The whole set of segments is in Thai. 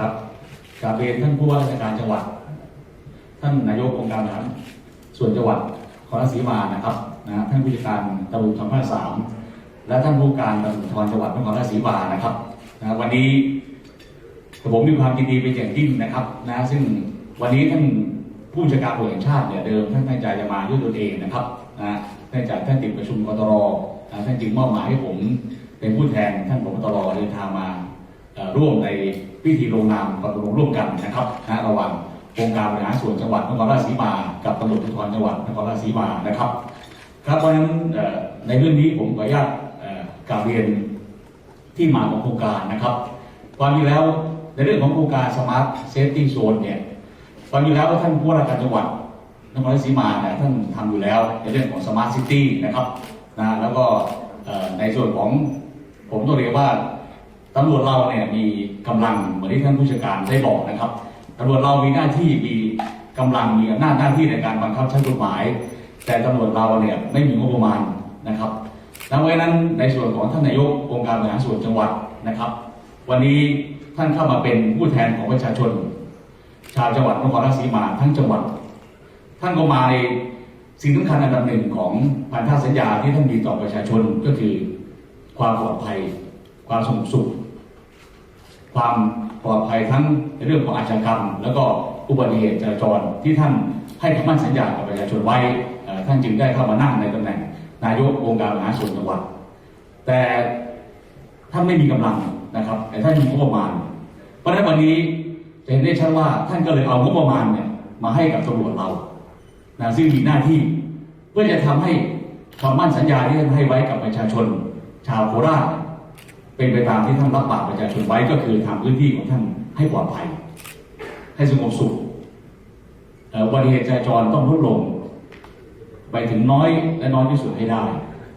ครับกาเรียนท่านผู้ว่าราชการจังหวัด ท่านนายกองค์การบริหารส่วนจังหวัดนครราชสีมานะครับนะท่านผู้จัดการตำรวจทางภาคสามและท่านผู้การตำรวจภูธรจังหวัดนครราชสีมานะครับนะวันนี้ผมมีความยินดีเป็นอย่างยิ่งนะครับนะซึ่งวันนี้ท่านผู้บัญชาการตำรวจแห่งชาติเนี่ยเดิมท่านตั้งใจจะมาด้วยตนเองนะครับนะเนื่องจากท่านติดประชุมกตรท่านจึงมอบหมายให้ผมเป็นผู้แทนท่านผบตรเดินทางมา ร่วมในพิธีลงนามความตกลงร่วมกันนะครับนะระหว่างองค์การบริหารส่วนจังหวัดนครราชสีมา กับตำรวจภูธรจังหวัดนครราชสีมานะครับ ครับเพราะฉะนั้นในเรื่องนี้ผมขออนุญาตเอ่อกาบเรียนที่มาของโครงการนะครับความจริงแล้วในเรื่องของโครงการ Smart Safety Zone เนี่ยความจริงแล้วท่านผู้ว่าราชการจังหวัดนครราชสีมาเนี่ยท่านทำอยู่แล้วในเรื่องของ Smart City นะครับนะแล้วก็ในส่วนของผมต้องเรียกว่า ตำรวจเราเนี่ยมีกำลังเหมือนที่ท่านผู้จัดการได้บอกนะครับตำรวจเรามีหน้าที่มีกำลังมีอำนาจหน้าที่ในการบังคับใช้กฎหมาย แต่ตำรวจเราเนี่ยไม่มีงบประมาณนะครับดังนั้นในส่วนของท่านนายกองค์การบริหารส่วนจังหวัดนะครับ วันนี้ท่านเข้ามาเป็นผู้แทนของประชาชน ชาวจังหวัดนครราชสีมาทั้งจังหวัด ท่านก็มาในสิ่งสำคัญอันดับหนึ่งของพันธสัญญาที่ท่านมีต่อประชาชนก็คือความปลอดภัย ความสงบสุข ความปลอดภัยทั้งในเรื่องของอาชญากรรม แล้วก็อุบัติเหตุจราจรที่ท่านให้คำมั่นสัญญากับประชาชนไว้ท่านจึงได้เข้ามานั่งในตำแหน่ง นายกองค์การบริหาส่วนจังหวัด แต่ท่านไม่มีกำลังนะครับ แต่ท่านมีงบประมาณ เพราะฉะนั้นวันนี้จะเห็นได้ชัดว่าท่านก็เลยเอางบประมาณเนี่ยมาให้กับตำรวจเรานะซึ่งมีหน้าที่เพื่อจะทำให้คำมั่นสัญญาที่ท่านให้ไว้กับประชาชน ชาวโคราช เป็นไปตามที่ท่านรับปากประชาชนไว้ก็คือทำพื้นที่ของท่านให้ปลอดภัย ให้สงบสุขอุบัติเหตุจราจรต้องลดลง ไปถึงน้อยและน้อยที่สุดให้ได้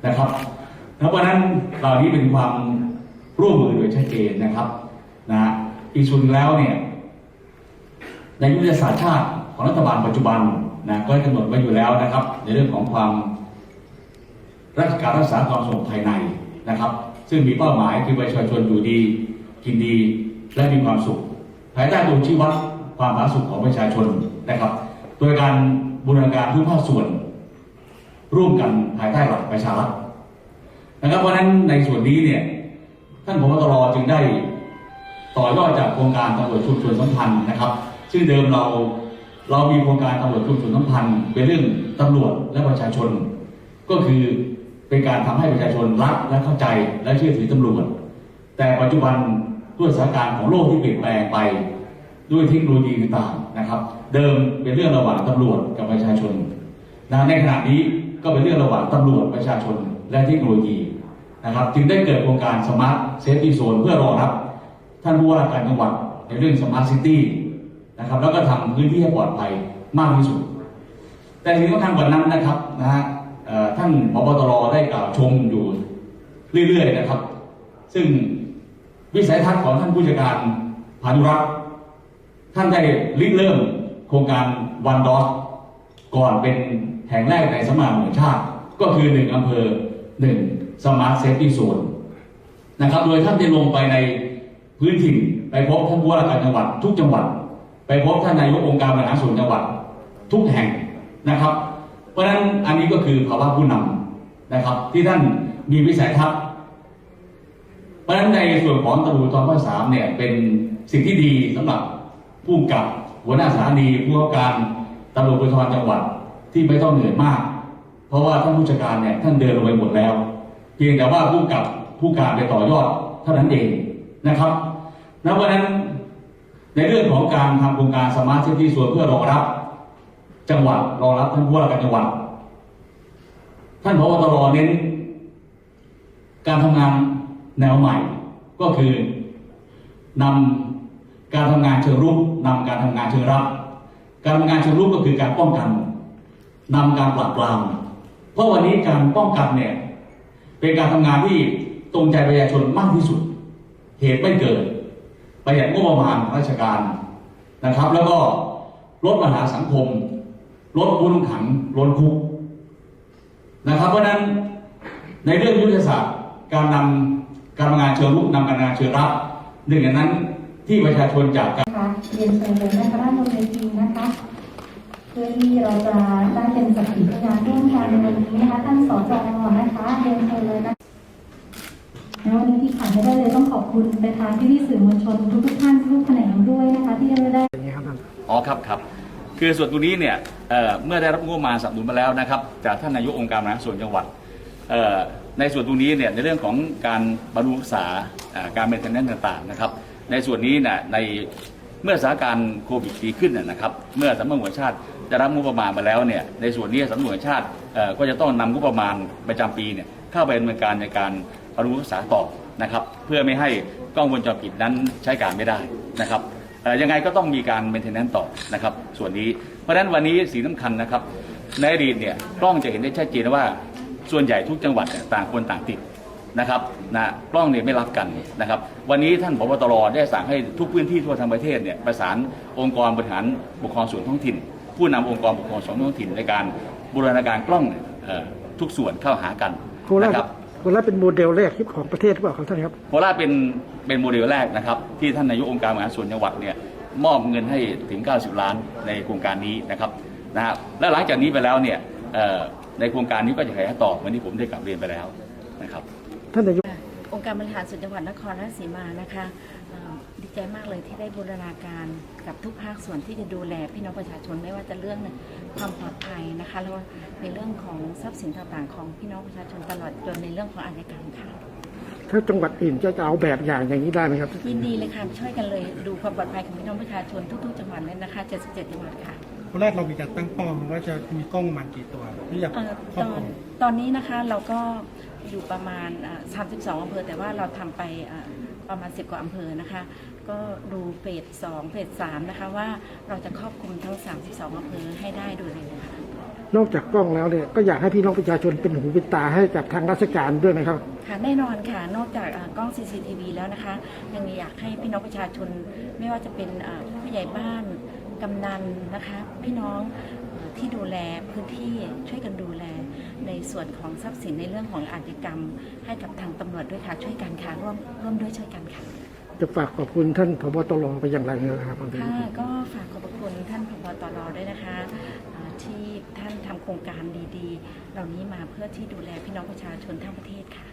นะครับแล้วเพราะฉะนั้นเหล่านี้เป็นความร่วมมือโดยชัดเจนนะครับนะอีกส่วนแล้วเนี่ยในยุทธศาสตร์ชาติของรัฐบาลปัจจุบันนะก็ได้กำหนดไว้อยู่แล้วนะครับ ในเรื่องของความราชการรักษาความสงบภายใน นะครับ ซึ่งมีเป้าหมายคือประชาชนอยู่ดี กินดีและมีความสุข ภายใต้ตัวชี้วัดความผาสุกของประชาชนนะครับ โดยการบูรณาการทุกภาคส่วน ร่วมกันภายใต้หลักประชารัฐนะครับเพราะฉะนั้นในส่วนนี้เนี่ยท่านผบตรจึงได้ต่อยอดจากโครงการตำรวจชุมชนสัมพันธ์นะครับซึ่งเดิมเราเรามีโครงการตำรวจชุมชนสัมพันธ์เป็นเรื่องตำรวจและประชาชน ก็คือ เป็นการทำให้ประชาชนรักและเข้าใจและเชื่อถือตำรวจ แต่ปัจจุบันด้วยสถานการณ์ของโลกที่เปลี่ยนแปลงไป ด้วยเทคโนโลยีต่างๆนะครับ เดิมเป็นเรื่องระหว่างตำรวจกับประชาชนนะในขณะนี้ก็เป็นเรื่องระหว่างตำรวจประชาชนและเทคโนโลยีนะครับ จึงได้เกิดโครงการสมาร์ทเซฟตี้โซนเพื่อรองรับท่านผู้ว่าราชการจังหวัดในเรื่องสมาร์ทซิตี้นะครับ แล้วก็ทำพื้นที่ให้ปลอดภัยมากที่สุด แต่สิ่งสำคัญกว่านั้นนะครับนะฮะท่านพบตร ได้กล่าวชมอยู่เรื่อยๆนะครับ ซึ่งวิสัยทัศน์ของท่านผู้จัดการพานุรักษ์ท่านได้ริเริ่มโครงการวันดอสก่อนเป็นแห่งแรกในสมัยหมู่ชาติ ก็คือหนึ่งอำเภอหนึ่งสมาร์ทเซฟตี้โซนนะครับ โดยท่านได้ลงไปในพื้นถิ่นไปพบท่านผู้ว่าราชการจังหวัด ทุกจังหวัด ไปพบท่านนายกองค์การบริหารส่วนจังหวัด ทุกแห่งนะครับ เพราะฉะนั้นอันนี้ก็คือภาวะผู้นำ นะครับ ที่ท่านมีวิสัยทัศน์เพราะฉะนั้นในส่วนของตำรวจตอนภาคสามเนี่ยเป็นสิ่งที่ดีสำหรับผู้กับหัวหน้าสถานีผู้ว่าการตำรวจภูธรจังหวัดที่ไม่ต้องเหนื่อยมาก เพราะว่าท่านผู้จัดการเนี่ยท่านเดินลงไปหมดแล้ว เพียงแต่ว่าผู้กับผู้การไปต่อยอดเท่านั้นเองนะครับณวันนั้นในเรื่องของการทำโครงการสมาร์ทซิตี้ส่วนเพื่อรองรับ จังหวัดรองรับท่านผู้ว่าการจังหวัด ท่านพบตรเน้น การทำงานแนวใหม่ ก็คือนำการทำงานเชิงรุกนำการทำงานเชิงรับ การทำงานเชิงรุกก็คือการป้องกันนำการปราบปราม เพราะวันนี้การป้องกันเนี่ยเป็นการทำงานที่ตรงใจประชาชนมากที่สุด เหตุไม่เกิด ประหยัดงบประมาณของราชการนะครับ แล้วก็ลดปัญหาสังคม ลดผู้ต้องขังลดคุก นะครับเพราะฉะนั้นในเรื่องยุทธศาสตร์การนำการทำงานเชิงรุกนำการทำงานเชิงรับหนึ่งในนั้นที่ประชาชนจากการนะคะเรียนเชิญเลยนะคะด้านบนเวทีนะคะเพื่อที่เราจะได้เป็นสักขีพยานร่วมกันในวันนี้นะคะท่านสจนะคะเรียนเชิญเลยนะคะในวันนี้ที่ขาดไม่ได้เลยต้องขอบคุณไปทางพี่ๆสื่อมวลชนทุกๆท่านทุกๆแขนงด้วยนะคะที่ได้อ๋อครับครับ คือส่วนตรงนี้เนี่ยเเมื่อได้รับงบประมาณสนับสนุนมาแล้วนะครับจากท่านนายกองค์การบริหารส่วนจังหวัดในส่วนตรงนี้เนี่ยในเรื่องของการบำรุงรักษาการเมนเทนแนนต่างๆนะครับในส่วนนี้เนี่ยในเมื่อสถานการณ์โควิดดีขึ้นเนยนะครับเมื่อสำนักงานชาติจะรับงบประมาณมาแล้วเนี่ยในส่วนนี้สำนักงานชาติก็จะต้องนำงบประมาณประจำปีเนี่ยเข้าไปดำเนินการในการบำรุงรักษาต่อนะครับเพื่อไม่ให้กล้องวงจรปิดนั้นใช้การไม่ได้นะครับ ยังไงก็ต้องมีการเมนเทนแนนต่อนะครับ ส่วนนี้เพราะฉะนั้นวันนี้สีสำคัญนะครับ ในอดีตเนี่ยกล้องจะเห็นได้ชัดเจนว่า ส่วนใหญ่ทุกจังหวัดเนี่ยต่างคนต่างติดนะครับนะกล้องเนี่ยไม่รับกันนะครับ วันนี้ท่านผบตรได้สั่งให้ทุกพื้นที่ทั่วทั้งประเทศเนี่ยประสานองค์กรบริหารปกครองส่วนท้องถิ่น ผู้นำองค์กรปกครองส่วนท้องถิ่นในการบูรณาการกล้องทุกส่วนเข้าหากันนะครับ โคราชเป็นโมเดลแรกที่ของประเทศหรือเปล่าครับท่านครับโคราชเป็นเป็นโมเดลแรกนะครับ ที่ท่านนายกองค์การบริหารส่วนจังหวัดเนี่ยมอบเงินให้ถึง 90 ล้านในโครงการนี้นะครับนะฮะและหลังจากนี้ไปแล้วเนี่ยเอ่อในโครงการนี้ก็จะขยายต่อเหมือนที่ผมได้กลับเรียนไปแล้วนะครับท่านนายกองค์การบริหารส่วนจังหวัดนครราชสีมานะคะเอ่อ ดีใจมากเลยที่ได้บูรณาการกับทุกภาคส่วนที่จะดูแลพี่น้องประชาชนไม่ว่าจะเรื่องความปลอดภัยนะคะแล้วในเรื่องของทรัพย์สินต่างๆ ของพี่น้องประชาชนตลอดจนในเรื่องของอาชญากรรมค่ะถ้าจังหวัดอื่นจะเอาแบบอย่างอย่างนี้ได้ไหมครับยินดีเลยค่ะช่วยกันเลยดูความปลอดภัยของพี่น้องประชาชนทุกๆจังหวัดเลยนะคะ77จังหวัดค่ะโคราชเรามีการตั้งเป้าไหมว่าจะมีกล้องประมาณกี่ตัวที่อยากเอ่อคตรอบอคนลุมตอนนี้นะคะเราก็อยู่ประมาณอ่า32อำเภอแต่ว่าเราทำไปอ่า ประมาณ 10 กว่าอำเภอนะคะ ก็ดูเฟส2เฟส3นะคะว่าเราจะครอบคลุมทั้ง 32อำเภอให้ได้โดยเร็วค่ะนอกจากกล้องแล้วเนี่ยก็อยากให้พี่น้องประชาชนเป็นหูเป็นตาให้กับทางราชการด้วยนะครับ ค่ะแน่นอนค่ะนอกจากอ่ากล้อง CCTV แล้วนะคะยังอยากให้พี่น้องประชาชนไม่ว่าจะเป็นอ่าผู้ใหญ่บ้านกำนันนะคะ พี่น้องเอ่อ ที่ดูแลพื้นที่ช่วยกันดูแล ในส่วนของทรัพย์สินในเรื่องของอาชญากรรม ให้กับทางตำรวจด้วยค่ะช่วยกันค่ะร่วมร่วมด้วยช่วยกันค่ะ จะฝากขอบคุณท่านพบตรไปอย่างไรนะครับค่ะก็ฝากขอบพระคุณท่านพบตรด้วยนะคะอ่าที่ท่านทำโครงการดี ๆ เหล่านี้มาเพื่อที่ดูแลพี่น้องประชาชนทั้งประเทศค่ะ